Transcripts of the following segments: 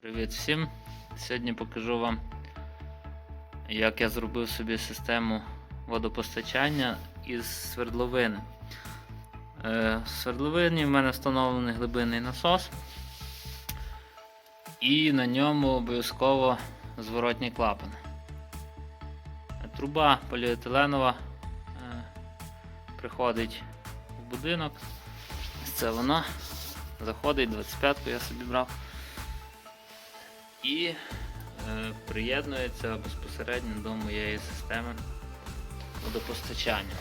Привіт всім! Сьогодні покажу вам, як я зробив собі систему водопостачання із свердловини. Е, В свердловині в мене встановлений глибинний насос, і на ньому обов'язково зворотній клапан. Труба поліетиленова е, приходить в будинок. Це вона. Заходить 25-ку я собі брав і е, приєднується безпосередньо до моєї системи водопостачання.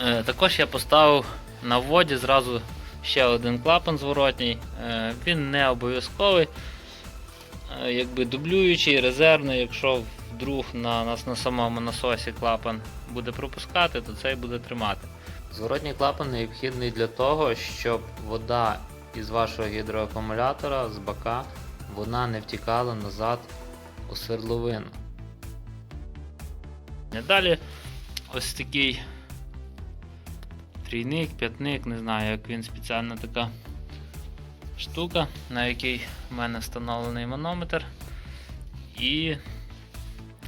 Е, також я поставив на вводі зразу ще один клапан зворотній. Е, він не обов'язковий, е, якби дублюючий, резервний. Якщо вдруг на нас на самому насосі клапан буде пропускати, то цей буде тримати. Зворотній клапан необхідний для того, щоб вода із вашого гідроакумулятора з бака вона не втікала назад у свердловину. Далі ось такий трійник, п'ятник, не знаю, як він спеціальна така штука, на якій в мене встановлений манометр і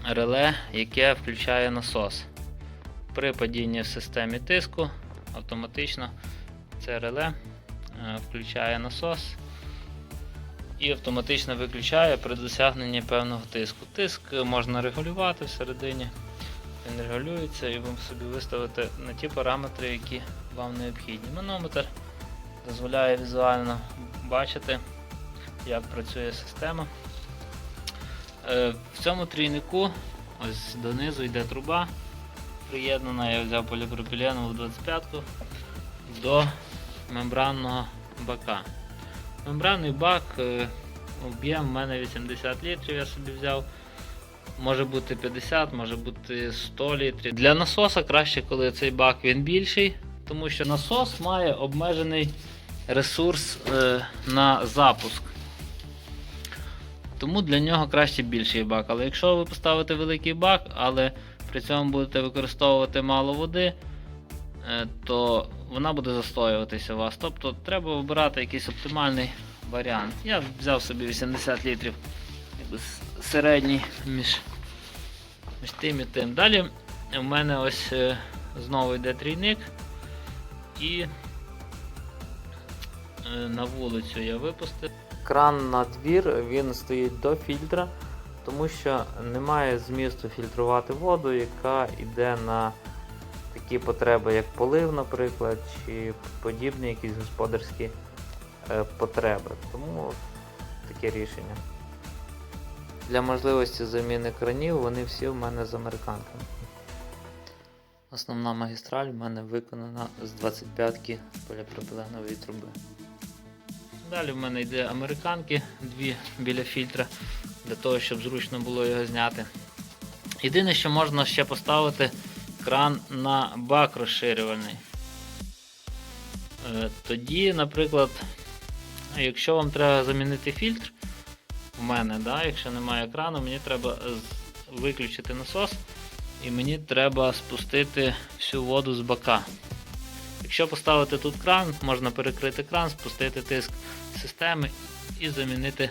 реле, яке включає насос. При падінні в системі тиску автоматично це реле е, включає насос і автоматично виключає при досягненні певного тиску. Тиск можна регулювати всередині. Він регулюється і ви собі виставити на ті параметри, які вам необхідні. Манометр дозволяє візуально бачити, як працює система. Е, В цьому трійнику ось донизу йде труба приєднана, я взяв поліпропіленову 25-ку до мембранного бака. Мембранний бак, е, об'єм в мене 80 літрів, я собі взяв. Може бути 50, може бути 100 літрів. Для насоса краще, коли цей бак він більший, тому що насос має обмежений ресурс е, на запуск. Тому для нього краще більший бак. Але якщо ви поставите великий бак, але при цьому будете використовувати мало води, то вона буде застоюватися у вас. Тобто треба обирати якийсь оптимальний варіант. Я взяв собі 80 літрів середній між, між тим і тим. Далі в мене ось е, знову йде трійник і е, на вулицю я випустив. Кран на двір він стоїть до фільтра, тому що немає змісту фільтрувати воду, яка йде на такі потреби, як полив, наприклад, чи подібні якісь господарські е, потреби. Тому таке рішення. Для можливості заміни кранів вони всі в мене з американками. Основна магістраль в мене виконана з 25-ки поліпропиленової труби. Далі в мене йде американки, дві біля фільтра, для того, щоб зручно було його зняти. Єдине, що можна ще поставити кран на бак розширювальний. Е, Тоді, наприклад, якщо вам треба замінити фільтр, у мене, да, якщо немає крану, мені треба виключити насос і мені треба спустити всю воду з бака. Якщо поставити тут кран, можна перекрити кран, спустити тиск системи і замінити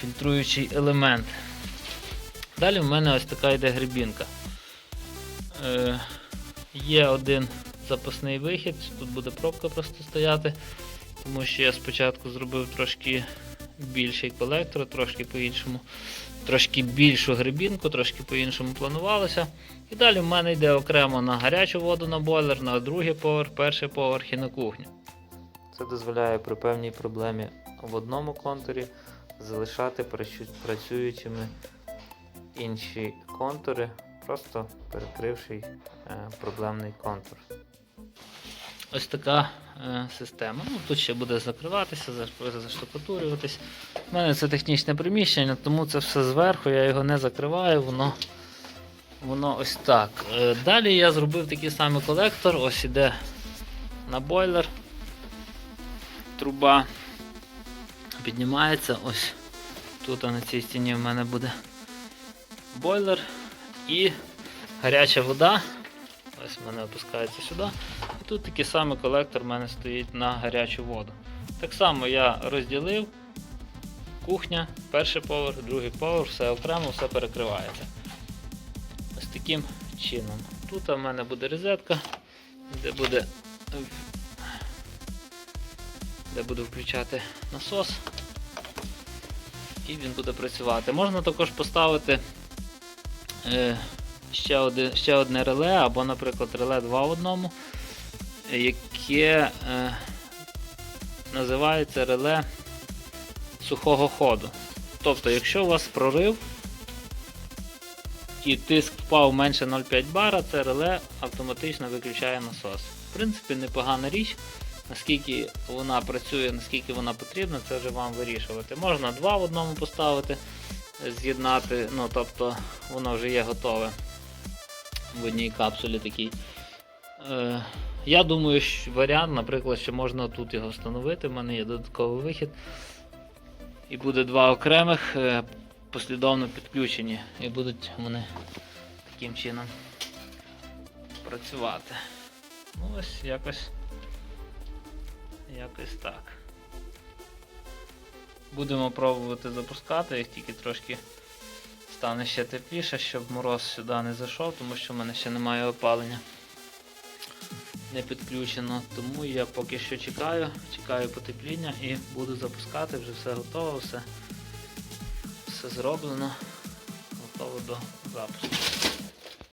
фільтруючий елемент. Далі в мене ось така йде грибінка. Е, є один запасний вихід, тут буде пробка просто стояти, тому що я спочатку зробив трошки більший колектор, трошки по-іншому, трошки більшу грибінку, трошки по-іншому планувалося. І далі в мене йде окремо на гарячу воду на бойлер, на другий поверх, перший поверх і на кухню. Це дозволяє при певній проблемі в одному контурі залишати працюючими інші контури, просто перекривши е, проблемний контур. Ось така е, система. Ну, тут ще буде закриватися, заштукатурюватись. У мене це технічне приміщення, тому це все зверху, я його не закриваю, воно, воно ось так. Е, далі я зробив такий самий колектор, ось іде на бойлер. Труба піднімається, ось тут на цій стіні в мене буде бойлер і гаряча вода. Ось в мене опускається сюди. І тут такий самий колектор в мене стоїть на гарячу воду. Так само я розділив кухня, перший поверх, другий поверх, все окремо, все перекривається. Ось таким чином. Тут в мене буде розетка, де буде, де буду включати насос. І він буде працювати. Можна також поставити ще, один, ще одне реле, або, наприклад, реле 2 в одному, яке е, називається реле сухого ходу. Тобто, якщо у вас прорив і тиск впав менше 0,5 бара, це реле автоматично виключає насос. В принципі, непогана річ. Наскільки вона працює, наскільки вона потрібна, це вже вам вирішувати. Можна два в одному поставити, з'єднати, ну тобто воно вже є готове в одній капсулі такій. Е, я думаю, що варіант, наприклад, що можна тут його встановити. У мене є додатковий вихід. І буде два окремих е, послідовно підключені. І будуть вони таким чином працювати. Ну ось якось. Якось так. Будемо пробувати запускати, як тільки трошки стане ще тепліше, щоб мороз сюди не зайшов, тому що в мене ще немає опалення. Не підключено, тому я поки що чекаю, чекаю потепління і буду запускати, вже все готово, все, все зроблено, готово до запуску.